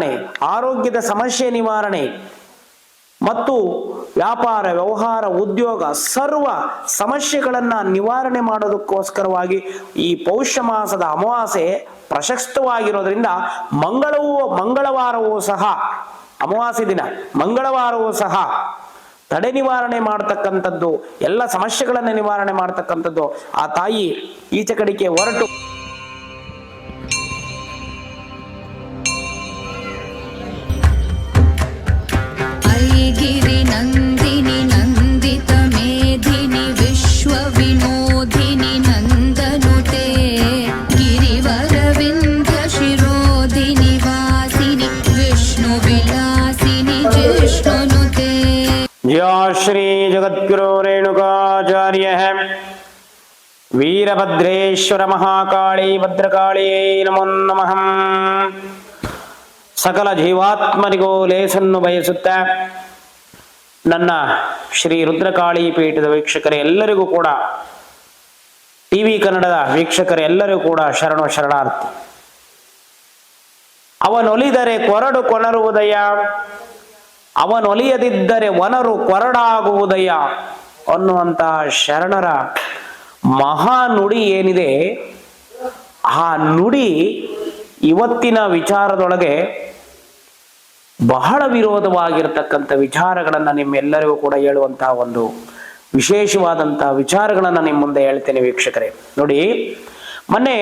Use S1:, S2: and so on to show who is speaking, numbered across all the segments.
S1: ಆರೋಗ್ಯದ ಸಮಸ್ಯೆ ನಿವಾರಣೆ ಮತ್ತು ವ್ಯಾಪಾರ, ವ್ಯವಹಾರ, ಉದ್ಯೋಗ ಸರ್ವ ಸಮಸ್ಯೆಗಳನ್ನ ನಿವಾರಣೆ ಮಾಡೋದಕ್ಕೋಸ್ಕರವಾಗಿ ಈ ಪೌಷ್ಯ ಮಾಸದ ಅಮಾವಾಸ್ಯೆ ಪ್ರಶಸ್ತವಾಗಿರೋದ್ರಿಂದ ಮಂಗಳವೂ, ಮಂಗಳವಾರವೂ ಸಹ, ಅಮಾವಾಸ್ಯೆ ದಿನ ಮಂಗಳವಾರವೂ ಸಹ ತಡೆ ನಿವಾರಣೆ ಮಾಡ್ತಕ್ಕಂಥದ್ದು, ಎಲ್ಲ ಸಮಸ್ಯೆಗಳನ್ನು ನಿವಾರಣೆ ಮಾಡ್ತಕ್ಕಂಥದ್ದು ಆ ತಾಯಿ ಈಚೆ ಕಡೆಗೆ ಹೊರಟು. श्री जगद्गुरु रेणुकाचार्य ವೀರಭದ್ರೇಶ್ವರ ಮಹಾಕಾಳಿ ಭದ್ರಕಾಳಿಯೇ ನಮೋ ನಮಃ ಸಕಲ ಜೀವಾತ್ಮರಿಗೂ ಲೇಸನ್ನು ಬಯಸುತ್ತ ನನ್ನ ಶ್ರೀ ರುದ್ರಕಾಳಿ ಪೀಠದ ವೀಕ್ಷಕರೇ ಎಲ್ಲರಿಗೂ ಕೂಡ ಟಿವಿ ಕನ್ನಡದ ವೀಕ್ಷಕರೆಲ್ಲರಿಗೂ ಕೂಡ ಶರಣು ಶರಣಾರ್ಥಿ ಅವನೊಲಿದರೆ ಕೊರಡು ಕೊನರುವುದಯ ಅವನೊಲಿಯದಿದ್ದರೆ ವನರು ಕೊರಡಾಗುವುದಯ್ಯ ಅನ್ನುವಂತಹ ಶರಣರ ಮಹಾ ನುಡಿ ಏನಿದೆ, ಆ ನುಡಿ ಇವತ್ತಿನ ವಿಚಾರದೊಳಗೆ ಬಹಳ ವಿರೋಧವಾಗಿರ್ತಕ್ಕಂಥ ವಿಚಾರಗಳನ್ನು ನಿಮ್ಮೆಲ್ಲರಿಗೂ ಕೂಡ ಹೇಳುವಂತಹ ಒಂದು ವಿಶೇಷವಾದಂತಹ ವಿಚಾರಗಳನ್ನು ನಿಮ್ಮ ಮುಂದೆ ಹೇಳ್ತೇನೆ ವೀಕ್ಷಕರೇ. ನೋಡಿ, ಮೊನ್ನೆ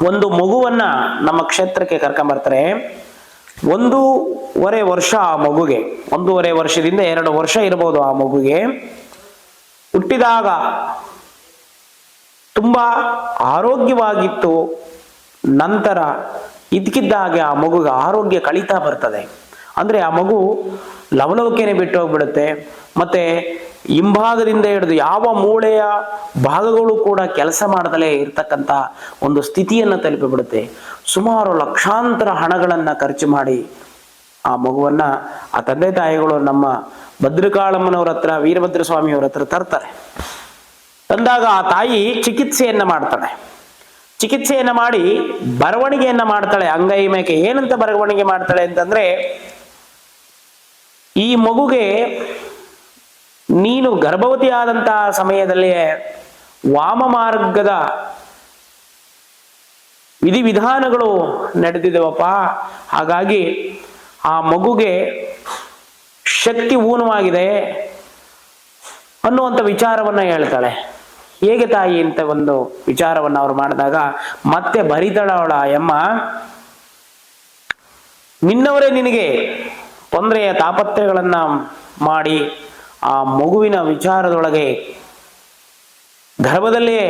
S1: ಒಂದು ಮಗುವನ್ನ ನಮ್ಮ ಕ್ಷೇತ್ರಕ್ಕೆ ಕರ್ಕೊಂಬರ್ತಾರೆ. ಒಂದೂವರೆ ವರ್ಷ ಆ ಮಗುಗೆ. ಒಂದೂವರೆ ವರ್ಷದಿಂದ ಎರಡು ವರ್ಷ ಇರಬಹುದು ಆ ಮಗುಗೆ. ಹುಟ್ಟಿದಾಗ ತುಂಬಾ ಆರೋಗ್ಯವಾಗಿತ್ತು. ನಂತರ ಇದ್ಕಿದ್ದಾಗೆ ಆ ಮಗುಗೆ ಆರೋಗ್ಯ ಕಳೀತಾ ಬರ್ತದೆ. ಅಂದ್ರೆ ಆ ಮಗು ಲವಲವಿಕೆನೆ ಬಿಟ್ಟು ಹೋಗ್ಬಿಡುತ್ತೆ ಮತ್ತೆ ಹಿಂಭಾಗದಿಂದ ಹಿಡಿದು ಯಾವ ಮೂಳೆಯ ಭಾಗಗಳು ಕೂಡ ಕೆಲಸ ಮಾಡದಲೇ ಇರ್ತಕ್ಕಂಥ ಒಂದು ಸ್ಥಿತಿಯನ್ನು ತಲುಪಿಬಿಡುತ್ತೆ. ಸುಮಾರು ಲಕ್ಷಾಂತರ ಹಣಗಳನ್ನು ಖರ್ಚು ಮಾಡಿ ಆ ಮಗುವನ್ನ ಆ ತಂದೆ ತಾಯಿಗಳು ನಮ್ಮ ಭದ್ರಕಾಳಮ್ಮನವ್ರ ಹತ್ರ ವೀರಭದ್ರ ಸ್ವಾಮಿಯವ್ರ ಹತ್ರ ತರ್ತಾರೆ. ತಂದಾಗ ಆ ತಾಯಿ ಚಿಕಿತ್ಸೆಯನ್ನ ಮಾಡ್ತಾಳೆ. ಚಿಕಿತ್ಸೆಯನ್ನ ಮಾಡಿ ಬರವಣಿಗೆಯನ್ನ ಮಾಡ್ತಾಳೆ. ಅಂಗೈ ಮೇಕೆ ಏನಂತ ಬರವಣಿಗೆ ಮಾಡ್ತಾಳೆ ಅಂತಂದ್ರೆ ಈ ಮಗುಗೆ ನೀನು ಗರ್ಭವತಿ ಆದಂತಹ ಸಮಯದಲ್ಲಿಯೇ ವಾಮ ಮಾರ್ಗದ ವಿಧಿವಿಧಾನಗಳು ನಡೆದಿದವಪ್ಪ. ಹಾಗಾಗಿ ಆ ಮಗುಗೆ ಶಕ್ತಿ ಊನವಾಗಿದೆ ಅನ್ನುವಂಥ ವಿಚಾರವನ್ನ ಹೇಳ್ತಾಳೆ. ಹೇಗೆ ತಾಯಿ ಅಂತ ಒಂದು ವಿಚಾರವನ್ನ ಅವ್ರು ಮಾಡಿದಾಗ, ಮತ್ತೆ ಬರಿತಳವಳ ಎಮ್ಮ ನಿನ್ನವರೇ ನಿನಗೆ ತೊಂದರೆಯ ತಾಪತ್ರೆಗಳನ್ನ ಮಾಡಿ ಆ ಮಗುವಿನ ವಿಚಾರದೊಳಗೆ ಗರ್ಭದಲ್ಲೇ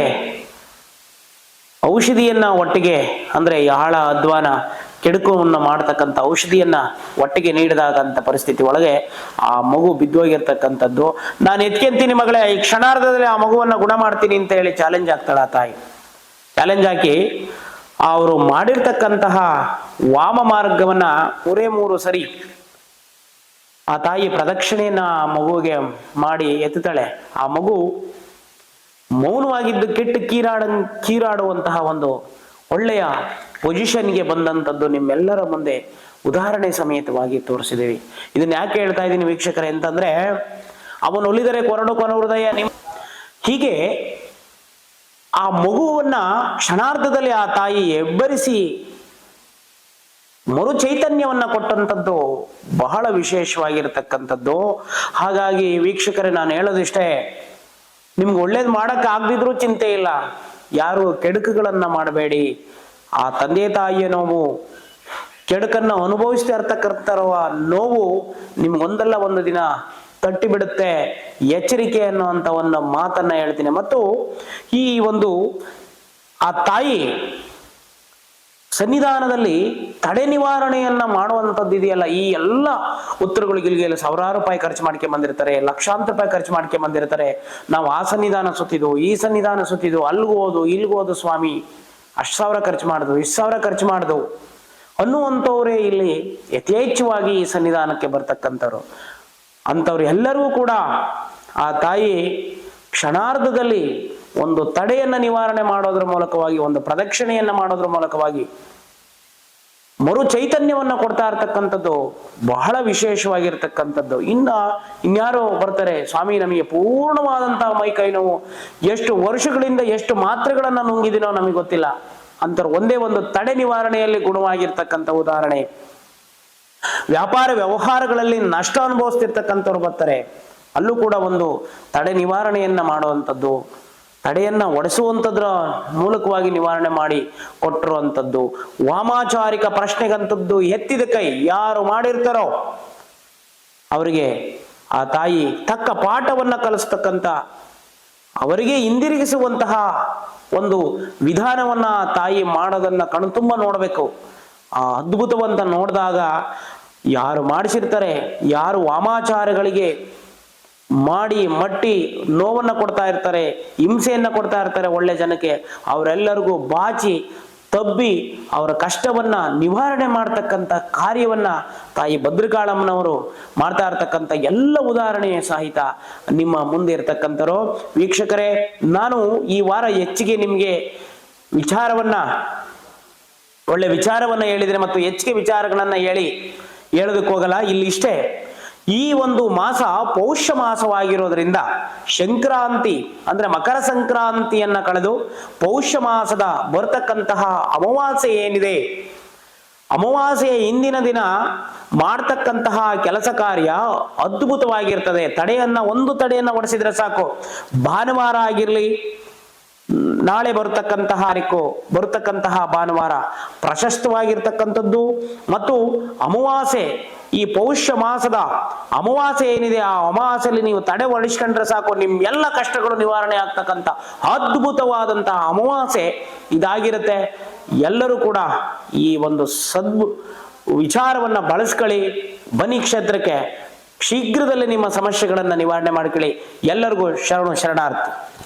S1: ಔಷಧಿಯನ್ನ ಒಟ್ಟಿಗೆ, ಅಂದ್ರೆ ಯಾಳ ಅಧ್ವಾನ ಕೆಡುಕವನ್ನು ಮಾಡತಕ್ಕಂಥ ಔಷಧಿಯನ್ನ ಒಟ್ಟಿಗೆ ನೀಡಿದಾಗಂಥ ಪರಿಸ್ಥಿತಿ ಒಳಗೆ ಆ ಮಗು ಬಿದ್ದೋಗಿರ್ತಕ್ಕಂಥದ್ದು. ನಾನು ಎತ್ಕೊಂತೀನಿ ಮಗಳೇ, ಈ ಕ್ಷಣಾರ್ಧದಲ್ಲಿ ಆ ಮಗುವನ್ನ ಗುಣ ಮಾಡ್ತೀನಿ ಅಂತ ಹೇಳಿ ಚಾಲೆಂಜ್ ಆಗ್ತಾಳ ತಾಯಿ. ಚಾಲೆಂಜ್ ಹಾಕಿ ಅವರು ಮಾಡಿರ್ತಕ್ಕಂತಹ ವಾಮ ಮಾರ್ಗವನ್ನ ಮೂರೇ ಮೂರು ಸರಿ ಆ ತಾಯಿ ಪ್ರದಕ್ಷಿಣೆಯನ್ನ ಆ ಮಗುವಿಗೆ ಮಾಡಿ ಎತ್ತುತ್ತಾಳೆ. ಆ ಮಗು ಮೌನವಾಗಿದ್ದು ಕೆಟ್ಟು ಕೀರಾಡ, ಕೀರಾಡುವಂತಹ ಒಂದು ಒಳ್ಳೆಯ ಪೊಸಿಷನ್ಗೆ ಬಂದಂಥದ್ದು ನಿಮ್ಮೆಲ್ಲರ ಮುಂದೆ ಉದಾಹರಣೆ ಸಮೇತವಾಗಿ ತೋರಿಸಿದ್ದೀವಿ. ಇದನ್ನ ಯಾಕೆ ಹೇಳ್ತಾ ಇದ್ದೀನಿ ವೀಕ್ಷಕರೇ ಅಂತಂದ್ರೆ, ಅವನು ಒಲಿದರೆ ಕೊರಡು ಕೊನ ಹೃದಯ ನಿಮ್, ಹೀಗೆ ಆ ಮಗುವನ್ನ ಕ್ಷಣಾರ್ಧದಲ್ಲಿ ಆ ತಾಯಿ ಎಬ್ಬರಿಸಿ ಮರು ಚೈತನ್ಯವನ್ನ ಕೊಟ್ಟಂಥದ್ದು ಬಹಳ ವಿಶೇಷವಾಗಿರ್ತಕ್ಕಂಥದ್ದು. ಹಾಗಾಗಿ ವೀಕ್ಷಕರೇ, ನಾನು ಹೇಳೋದಿಷ್ಟೇ, ನಿಮ್ಗೆ ಒಳ್ಳೇದು ಮಾಡಕ್ ಆಗದಿದ್ರೂ ಚಿಂತೆ ಇಲ್ಲ. ಯಾರು ಕೆಡುಕುಗಳನ್ನ ಮಾಡಬೇಡಿ. ಆ ತಂದೆ ತಾಯಿಯ ನೋವು, ಕೆಡುಕನ್ನ ಅನುಭವಿಸ್ತಾ ಇರ್ತಕ್ಕಂಥರುವ ನೋವು ನಿಮ್ಗೊಂದಲ್ಲ ಒಂದು ದಿನ ತಟ್ಟಿ ಬಿಡುತ್ತೆ ಎಚ್ಚರಿಕೆ ಅನ್ನುವಂಥ ಒಂದು ಮಾತನ್ನ ಹೇಳ್ತೀನಿ. ಮತ್ತು ಈ ಒಂದು ಆ ತಾಯಿ ಸನ್ನಿಧಾನದಲ್ಲಿ ತಡೆ ನಿವಾರಣೆಯನ್ನ ಮಾಡುವಂಥದ್ದು ಇದೆಯಲ್ಲ, ಈ ಎಲ್ಲ ಉತ್ತರಗಳಿಗೆ ಇಲ್ಲಿಗೆ ಸಾವಿರಾರು ರೂಪಾಯಿ ಖರ್ಚು ಮಾಡ್ಕೊಂಡ್ ಬಂದಿರ್ತಾರೆ, ಲಕ್ಷಾಂತರ ರೂಪಾಯಿ ಖರ್ಚು ಮಾಡ್ಕೊಂಡ್ ಬಂದಿರ್ತಾರೆ. ನಾವು ಆ ಸನ್ನಿಧಾನ ಸುತ್ತಿದ್ವು, ಈ ಸನ್ನಿಧಾನ ಸುತ್ತಿದ್ವು, ಅಲ್ಗೂ ಹೋದು, ಇಲ್ಗೂ ಹೋದು ಸ್ವಾಮಿ, ಅಷ್ಟು ಸಾವಿರ ಖರ್ಚು ಮಾಡಿದ್ವು, ಇಷ್ಟು ಸಾವಿರ ಖರ್ಚು ಮಾಡಿದ್ವು. ಅನ್ನುವಂಥವ್ರೇ ಇಲ್ಲಿ ಯಥೇಚ್ಛವಾಗಿ ಈ ಸನ್ನಿಧಾನಕ್ಕೆ ಬರ್ತಕ್ಕಂಥವ್ರು. ಅಂಥವ್ರು ಎಲ್ಲರೂ ಕೂಡ ಆ ತಾಯಿ ಕ್ಷಣಾರ್ಧದಲ್ಲಿ ಒಂದು ತಡೆಯನ್ನ ನಿವಾರಣೆ ಮಾಡೋದ್ರ ಮೂಲಕವಾಗಿ, ಒಂದು ಪ್ರದಕ್ಷಿಣೆಯನ್ನ ಮಾಡೋದ್ರ ಮೂಲಕವಾಗಿ ಮರು ಚೈತನ್ಯವನ್ನ ಕೊಡ್ತಾ ಇರ್ತಕ್ಕಂಥದ್ದು ಬಹಳ ವಿಶೇಷವಾಗಿರ್ತಕ್ಕಂಥದ್ದು. ಇನ್ನ ಇನ್ಯಾರೋ ಬರ್ತಾರೆ, ಸ್ವಾಮಿ ನಮಗೆ ಪೂರ್ಣವಾದಂತಹ ಮೈ ಕೈ ನೋವು, ಎಷ್ಟು ವರ್ಷಗಳಿಂದ ಎಷ್ಟು ಮಾತ್ರೆಗಳನ್ನ ನುಂಗಿದಿನೋ ನಮಗೆ ಗೊತ್ತಿಲ್ಲ. ಅಂತಾರೆ ಒಂದೇ ಒಂದು ತಡೆ ನಿವಾರಣೆಯಲ್ಲಿ ಗುಣವಾಗಿರ್ತಕ್ಕಂಥ ಉದಾಹರಣೆ. ವ್ಯಾಪಾರ ವ್ಯವಹಾರಗಳಲ್ಲಿ ನಷ್ಟ ಅನುಭವಿಸ್ತಿರ್ತಕ್ಕಂಥವ್ರು ಬರ್ತಾರೆ. ಅಲ್ಲೂ ಕೂಡ ಒಂದು ತಡೆ ನಿವಾರಣೆಯನ್ನ ಮಾಡುವಂಥದ್ದು. ತಡೆಯನ್ನ ಒಡೆಸುವಂಥದ್ರ ಮೂಲಕವಾಗಿ ನಿವಾರಣೆ ಮಾಡಿ ಕೊಟ್ಟಿರುವಂಥದ್ದು. ವಾಮಾಚಾರಿಕ ಪ್ರಶ್ನೆಗಂತದ್ದು ಎತ್ತಿದ ಕೈ ಯಾರು ಮಾಡಿರ್ತಾರೋ ಅವರಿಗೆ ಆ ತಾಯಿ ತಕ್ಕ ಪಾಠವನ್ನ ಕಲಿಸ್ತಕ್ಕಂಥ ಅವರಿಗೆ ಹಿಂದಿರುಗಿಸುವಂತಹ ಒಂದು ವಿಧಾನವನ್ನ ತಾಯಿ ಮಾಡೋದನ್ನ ಕಣ್ತುಂಬ ನೋಡಬೇಕು. ಆ ಅದ್ಭುತವಂತ ನೋಡಿದಾಗ ಯಾರು ಮಾಡಿಸಿರ್ತಾರೆ, ಯಾರು ವಾಮಾಚಾರಗಳಿಗೆ ಮಾಡಿ ಮಟ್ಟಿ ನೋವನ್ನ ಕೊಡ್ತಾ ಇರ್ತಾರೆ, ಹಿಂಸೆಯನ್ನ ಕೊಡ್ತಾ ಇರ್ತಾರೆ ಒಳ್ಳೆ ಜನಕ್ಕೆ. ಅವರೆಲ್ಲರಿಗೂ ಬಾಚಿ, ತಬ್ಬಿ ಅವರ ಕಷ್ಟವನ್ನ ನಿವಾರಣೆ ಮಾಡ್ತಕ್ಕಂಥ ಕಾರ್ಯವನ್ನ ತಾಯಿ ಭದ್ರಕಾಳಮ್ಮನವರು ಮಾಡ್ತಾ ಇರ್ತಕ್ಕಂಥ ಎಲ್ಲ ಉದಾಹರಣೆಯ ಸಹಿತ ನಿಮ್ಮ ಮುಂದೆ ಇರ್ತಕ್ಕಂಥರು. ವೀಕ್ಷಕರೇ, ನಾನು ಈ ವಾರ ಹೆಚ್ಚಿಗೆ ನಿಮಗೆ ವಿಚಾರವನ್ನ, ಒಳ್ಳೆ ವಿಚಾರವನ್ನ ಹೇಳಿದ್ರೆ ಮತ್ತು ಹೆಚ್ಚಿಗೆ ವಿಚಾರಗಳನ್ನ ಹೇಳಿ ಹೇಳೋದಕ್ಕೆ ಹೋಗಲ್ಲ ಇಲ್ಲಿ ಇಷ್ಟೇ. ಈ ಒಂದು ಮಾಸ ಪೌಷ್ಯ ಮಾಸವಾಗಿರೋದ್ರಿಂದ ಸಂಕ್ರಾಂತಿ ಅಂದ್ರೆ ಮಕರ ಸಂಕ್ರಾಂತಿಯನ್ನ ಕಳೆದು ಪೌಷ್ಯ ಮಾಸದ ಬರ್ತಕ್ಕಂತಹ ಅಮಾವಾಸ್ಯೆ ಏನಿದೆ? ಅಮಾವಾಸ್ಯೆಯ ಹಿಂದಿನ ದಿನ ಮಾಡ್ತಕ್ಕಂತಹ ಕೆಲಸ ಕಾರ್ಯ ಅದ್ಭುತವಾಗಿರ್ತದೆ. ತಡೆಯನ್ನ, ಒಂದು ತಡೆಯನ್ನ ಒಡಿಸಿದ್ರೆ ಸಾಕು. ಭಾನುವಾರ ಆಗಿರ್ಲಿ ನಾಳೆ ಬರತಕ್ಕಂತಹ ತಾರೀಕು ಬರತಕ್ಕಂತಹ ಭಾನುವಾರ ಪ್ರಶಸ್ತವಾಗಿರ್ತಕ್ಕಂಥದ್ದು ಮತ್ತು ಅಮಾವಾಸೆ ಈ ಪೌಷ್ಯ ಮಾಸದ ಅಮಾವಾಸೆ ಏನಿದೆ, ಆ ಅಮಾವಾಸೆಯಲ್ಲಿ ನೀವು ತಡೆ ಹೊಡಿಸ್ಕೊಂಡ್ರೆ ಸಾಕು, ನಿಮ್ ಎಲ್ಲ ಕಷ್ಟಗಳು ನಿವಾರಣೆ ಆಗ್ತಕ್ಕಂಥ ಅದ್ಭುತವಾದಂತಹ ಅಮಾವಾಸೆ ಇದಾಗಿರುತ್ತೆ. ಎಲ್ಲರೂ ಕೂಡ ಈ ಒಂದು ಸದ್ ವಿಚಾರವನ್ನ ಬಳಸ್ಕೊಳ್ಳಿ. ಬನಿ ಕ್ಷೇತ್ರಕ್ಕೆ, ಶೀಘ್ರದಲ್ಲೇ ನಿಮ್ಮ ಸಮಸ್ಯೆಗಳನ್ನು ನಿವಾರಣೆ ಮಾಡ್ಕೊಳ್ಳಿ. ಎಲ್ಲರಿಗೂ ಶರಣು ಶರಣಾರ್ಥಿ.